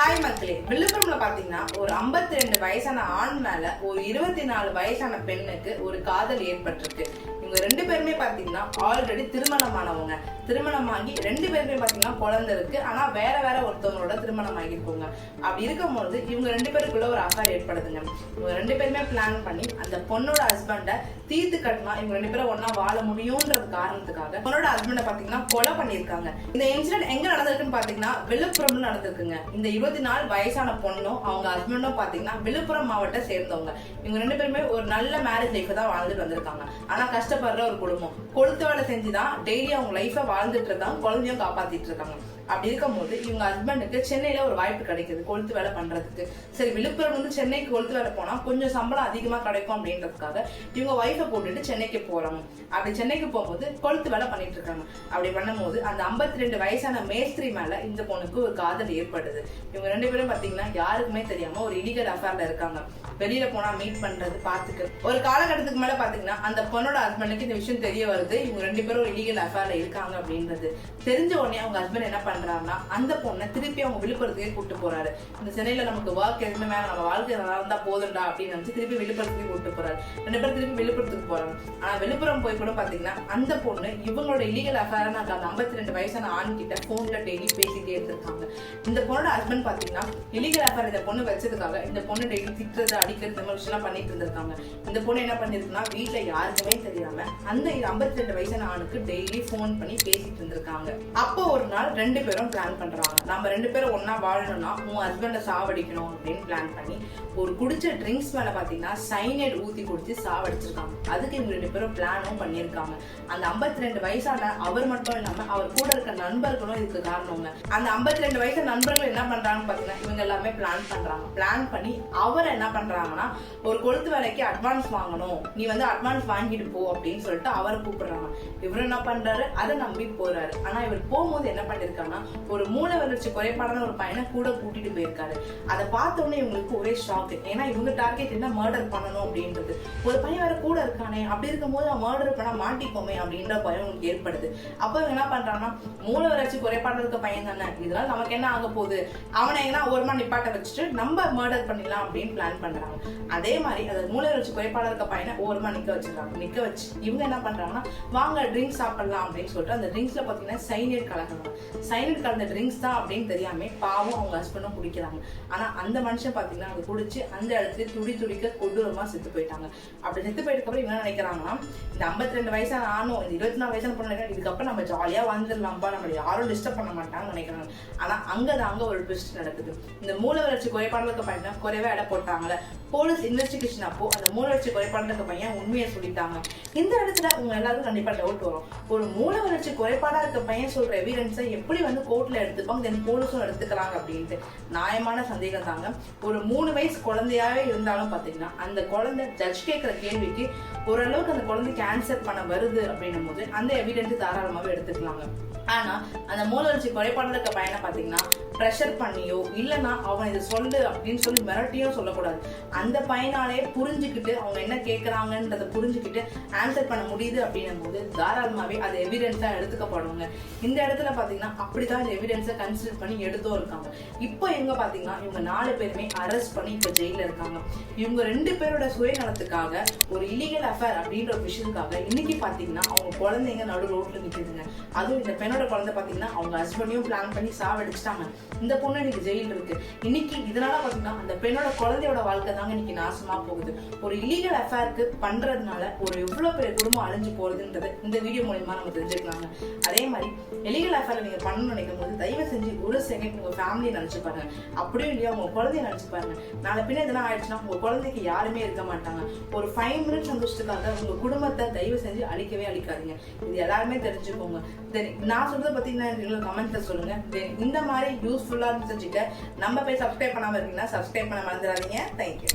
Hi மக்களே. விழுப்புரம்ல பாத்தீங்கன்னா ஒரு 52 ரெண்டு வயசான ஆண் மேல ஒரு இருபத்தி நாலு வயசான பெண்ணுக்கு ஒரு காதல் ஏற்பட்டிருக்கு. இவங்க ரெண்டு பேருமே பாத்தீங்கன்னா ஆல்ரெடி திருமணமானவங்க. திருமணமாகி ரெண்டு பேருமே பாத்தீங்கன்னா குழந்தை இருக்கு. ஆனா வேற வேற ஒருத்தவங்களோட திருமணம் ஆகியிருக்கோங்க அப்படி இருக்கும்போது இவங்க ரெண்டு பேருக்குள்ள ஒரு அஃபேர் ஏற்படுதுங்க. இவங்க ரெண்டு பேருமே பிளான் பண்ணி அந்த பொண்ணோட ஹஸ்பண்ட தீர்த்து கட்டினா இவங்க ரெண்டு பேரும் ஒன்னா வாழ முடியும்ன்றது காரணத்துக்காக பொண்ணோட ஹஸ்பண்ட பாத்தீங்கன்னா கொலை பண்ணிருக்காங்க இந்த இன்சிடென்ட் எங்க நடந்திருக்குன்னு பாத்தீங்கன்னா விழுப்புரம்னு நடந்திருக்குங்க. இந்த இருபத்தி நாலு வயசான பொண்ணும் அவங்க ஹஸ்பண்டும் பாத்தீங்கன்னா விழுப்புரம் மாவட்டம் சேர்ந்தவங்க. இவங்க ரெண்டு பேருமே ஒரு நல்ல மேரேஜ் லைஃப் தான் வாழ்ந்துட்டு வந்திருக்காங்க. ஆனா கஷ்டப்படுற ஒரு குடும்பம். கொளுத்து வேலை செஞ்சுதான் டெய்லி அவங்க லைஃபை வாழ்ந்துட்டு இருக்காங்க குழந்தையும் காப்பாத்திட்டு இருக்காங்க. அப்படி இருக்கும்போது இவங்க ஹஸ்பண்டுக்கு சென்னையில ஒரு வாய்ப்பு கிடைக்குது கொளுத்து வேலை பண்றதுக்கு. சரி விழுப்புரம் வந்து சென்னைக்கு கொளுத்து வேலை போனா கொஞ்சம் சம்பளம் அதிகமா கிடைக்கும் அப்படின்றதுக்காக இவங்க ஒய்ஃபை போட்டுட்டு சென்னைக்கு போறாங்க. அப்படி சென்னைக்கு போகும்போது கொளுத்து வேலை பண்ணிட்டு இருக்காங்க. அப்படி பண்ணும்போது அந்த 52 ரெண்டு வயசான மேஸ்திரி மேல இந்த பொண்ணுக்கு ஒரு காதல் ஏற்படுது. இவங்க ரெண்டு பேரும் பாத்தீங்கன்னா யாருக்குமே தெரியாம ஒரு இலிகல் அஃபேர்ல இருக்காங்க. வெளியில போனா மீட் பண்றது பாத்துக்க. ஒரு காலகட்டத்துக்கு மேல பாத்தீங்கன்னா அந்த பொண்ணோட ஹஸ்பண்டுக்கு இந்த விஷயம் தெரிய வருது. இவங்க ரெண்டு பேரும் ஒரு இலீகல் அஃபேர்ல இருக்காங்க அப்படின்றது. தெரிஞ்ச உடனே அவங்க ஹஸ்பண்ட் என்ன பண்றாருன்னா அந்த பொண்ணை திருப்பி அவங்க விழுப்புரத்துக்கே கூட்டு போறாரு. இந்த சென்னையில நமக்கு ஒர்க் எதுவுமே வேணாம். நம்ம வாழ்க்கை நல்லா இருந்தா போதும்டா அப்படின்னு நினைச்சு திருப்பி விழுப்புரத்துக்கு கூட்டு போறாரு. ரெண்டு பேரும் திருப்பி விழுப்புரத்துக்கு போறாங்க. ஆனா விழுப்புரம் போய் கூட பாத்தீங்கன்னா அந்த பொண்ணு இவங்களோட இல்லீகல் அஃபேரான அந்த ஐம்பத்தி ரெண்டு வயசான ஆண் கிட்ட போன்ல டெய்லி பேசிட்டே இருந்திருக்காங்க. இந்த பொண்ணோட ஹஸ்பண்ட் பாத்தீங்கன்னா இல்லீகல் அஃபேர் இந்த பொண்ணு வச்சதுக்காக இந்த பொண்ணு டெய்லி திட்டுறது அடிக்கிறது இந்த மாதிரி விஷயம் பண்ணிட்டு இருந்திருக்காங்க. இந்த பொண்ணு என்ன பண்ணிருக்குன்னா வீட்டுல யாருக்குமே தெரியாம அந்த ஐம்பத்தி ரெண்டு வயசான ஆணுக்கு டெய்லி ஃபோன் பண்ணி பேசிட்டு இருந்திருக்காங்க. அப்போ ஒரு நாள் ரெண்டு பேரும் பிளான் பண்றாங்க. நம்ம ரெண்டு பேரும் ஒன்னா வாழணும்னா உன் ஹஸ்பண்டை சாவடிக்கணும் அப்படின்னு பிளான் பண்ணி ஒரு குடிச்ச ட்ரிங்க்ஸ் மேல பாத்தீங்கன்னா சைனைட் ஊத்தி குடிச்சு சாவடிச்சிருக்காங்க. அதுக்கு இவங்க ரெண்டு பேரும் பிளானும் பண்ணியிருக்காங்க. அந்த ஐம்பத்தி ரெண்டு வயசான அவர் மட்டும் இல்லாம அவர் கூட இருக்க நண்பர்களும் இதுக்கு காரணங்க. அந்த ஐம்பத்தி ரெண்டு வயசு நண்பர்கள் என்ன பண்றாங்கன்னு பாத்தீங்கன்னா இவங்க எல்லாமே பிளான் பண்றாங்க. பிளான் பண்ணி அவர் என்ன பண்றாங்கன்னா ஒரு கொளுத்து வேலைக்கு அட்வான்ஸ் வாங்கணும். நீ வந்து அட்வான்ஸ் வாங்கிட்டு போ அப்படின்னு சொல்லிட்டு அவரை கூப்பிடுறாங்க. இவரு என்ன பண்றாரு? அதை நம்பி போறாரு. ஆனா இவர் போகும்போது என்ன பண்ணிருக்காங்கன்னா ஒரு மூளை வளர்ச்சி குறைபாடான ஒரு பையனை கூட கூட்டிட்டு போயிருக்காரு. அதை பார்த்தோன்னே இவங்களுக்கு ஒரே ஷாக் ஏன்னா இவங்க டார்கெட் என்ன மர்டர் பண்ணணும் அப்படின்றது. ஒரு பையன் வேற கூட இருக்கானே அப்படி இருக்கும்போது அவன் மர்டர் பண்ணா மாட்டிப்போமே அப்படின்ற பயம் உங்களுக்கு ஏற்படுது. அப்ப இவங்க என்ன பண்றாங்கன்னா மூளை வளர்ச்சி குறைபாடு இருக்க பையன் தானே இதனால நமக்கு என்ன ஆக போகுது? அவனை எங்கன்னா ஓரமா நிப்பாட்ட வச்சுட்டு நம்ம மர்டர் பண்ணிடலாம் அப்படின்னு பிளான் பண்றாங்க. அதே மாதிரி அது மூளை வளர்ச்சி குறைபாடு இருக்க பையனை ஓரமா நிக்க வச்சிருக்காங்க நிக்க வச்சு இவங்க என்ன பண்றாங்கன்னா வாங்க ட்ரிங்க்ஸ் சாப்பிடலாம் அப்படின்னு சொல்லிட்டு அந்த ட்ரிங்க்ஸ்ல பாத்தீங்கன்னா சைனேட் கலக்குறாங்க சைனேட் கலந்த ட்ரிங்க்ஸ் தான் அப்படின்னு தெரியாம பாவம் அவங்க ஹஸ்பண்டும் குடிக்கிறாங்க. ஆனா அந்த மனுஷன் பாத்தீங்கன்னா அவங்க குடிச்சு அந்த இடத்துல துடி துடிக்க கொடூரமா செத்து போயிட்டாங்க. அப்படி செத்து போயிட்டு அப்புறம் இவங்க என்ன நினைக்கிறாங்கன்னா இந்த 52 ரெண்டு வயசான ஆணும் இந்த இருபத்தி நாலு வயசான பொண்ணு இதுக்கப்புறம் நம்ம ஜாலியா வாழ்ந்துடலாம்பா நம்ம யாரும் டிஸ்டர்ப் பண்ண மாட்டாங்கன்னு நினைக்கிறாங்க. ஆனா அங்கதாங்க ஒரு ட்விஸ்ட் நடக்குது. இந்த மூல வளர்ச்சி குறைபாடுகளுக்கு இருக்க பையனை குறைவா எடை போட்டாங்கல்ல போலீஸ் இன்வெஸ்டிகேஷன் அப்போ அந்த மூளை வளர்ச்சி குறைபாடு இருக்க பையன் உண்மையை சொல்லிட்டாங்க. இந்த இடத்துல உங்க எல்லாருக்கும் கண்டிப்பா டவுட் வரும். ஒரு மூளை வளர்ச்சி குறைபாடா இருக்க பையன் சொல்ற எவிடன்ஸை எப்படி வந்து கோர்ட்ல எடுத்துப்பாங்க. தென் போலீஸும் எடுத்துக்கிறாங்க அப்படின்ட்டு. நியாயமான சந்தேகம் தாங்க. ஒரு மூணு வயசு குழந்தையாவே இருந்தாலும் பாத்தீங்கன்னா அந்த குழந்தை ஜட்ஜ் கேட்கிற கேள்விக்கு ஓரளவுக்கு அந்த குழந்தைக்கு ஆன்சர் பண்ண வருது அப்படின்னும் போது அந்த எவிடென்ட் தாராளமாவே எடுத்துக்கலாங்க. ஆனா அந்த மூளை வளர்ச்சி குறைபாடு இருக்க பையனை பாத்தீங்கன்னா ப்ரெஷர் பண்ணியோ இல்லைன்னா அவன் இதை சொல்லு அப்படின்னு சொல்லி மிரட்டியும் சொல்லக்கூடாது. அந்த பையனாலே புரிஞ்சுக்கிட்டு அவங்க என்ன கேட்கறாங்கன்றத புரிஞ்சுக்கிட்டு ஆன்சர் பண்ண முடியுது அப்படின்னும் போது தாராளமாகவே அது எவிடன்ஸாக எடுத்துக்கப்படுவாங்க இந்த இடத்துல பார்த்தீங்கன்னா அப்படிதான் இந்த எவிடன்ஸை கன்சிடர் பண்ணி எடுத்தும் இருக்காங்க. இப்போ இவங்க பார்த்தீங்கன்னா இவங்க நாலு பேருமே அரெஸ்ட் பண்ணி இப்போ ஜெயிலில் இருக்காங்க. இவங்க ரெண்டு பேரோட சுயநலத்துக்காக ஒரு இலீகல் அஃபேர் அப்படின்ற ஒரு விஷயத்துக்காக இன்னைக்கு பார்த்தீங்கன்னா அவங்க குழந்தைங்க நடு ரோட்ல நிற்குதுங்க அதுவும் இந்த பெண்ணோட குழந்தை பார்த்தீங்கன்னா அவங்க ஹஸ்பண்டையும் பிளான் பண்ணி சாவடிச்சிட்டாங்க. இந்த பொண்ணு இன்னைக்கு ஜெயில் இருக்கு. இன்னைக்கு இதனால பாத்தீங்கன்னா அந்த பெண்ணோட குழந்தையோட வாழ்க்கை தாங்க இன்னைக்கு நாசமா போகுது. ஒரு இல்லீகல் அஃபேருக்கு பண்றதுனால ஒரு எவ்வளவு பெரிய குடும்பம் அழிஞ்சு போறதுன்றது இந்த வீடியோ மூலியமா நம்ம தெரிஞ்சுக்கலாங்க. அதே மாதிரி இல்லீகல் அஃபேர் நீங்க பண்ண நினைக்கும் போது தயவு செஞ்சு ஒரு செகண்ட் உங்க ஃபேமிலியை நினைச்சு பாருங்க. அப்படியும் இல்லையா உங்க குழந்தைய நினைச்சு பாருங்க. நாளை பின்ன இதெல்லாம் ஆயிடுச்சுன்னா உங்க குழந்தைக்கு யாருமே இருக்க மாட்டாங்க. ஒரு ஃபைவ் மினிட்ஸ் சந்தோஷத்துக்காக உங்க குடும்பத்தை தயவு செஞ்சு அழிக்கவே அழிக்காதீங்க. இது எல்லாருமே தெரிஞ்சுக்கோங்க. தென் நான் சொல்றதை பத்தீங்கன்னா கமெண்ட்ல சொல்லுங்க. தென் இந்த மாதிரி யூஸ்ஃபுல்லா தெரிஞ்சுக்க நம்ம போய் சப்ஸ்கிரைப் பண்ணாம இருக்கீங்கன்னா சப்ஸ்கிரைப் பண்ண மறந்துடாதீங்க. தேங்க்யூ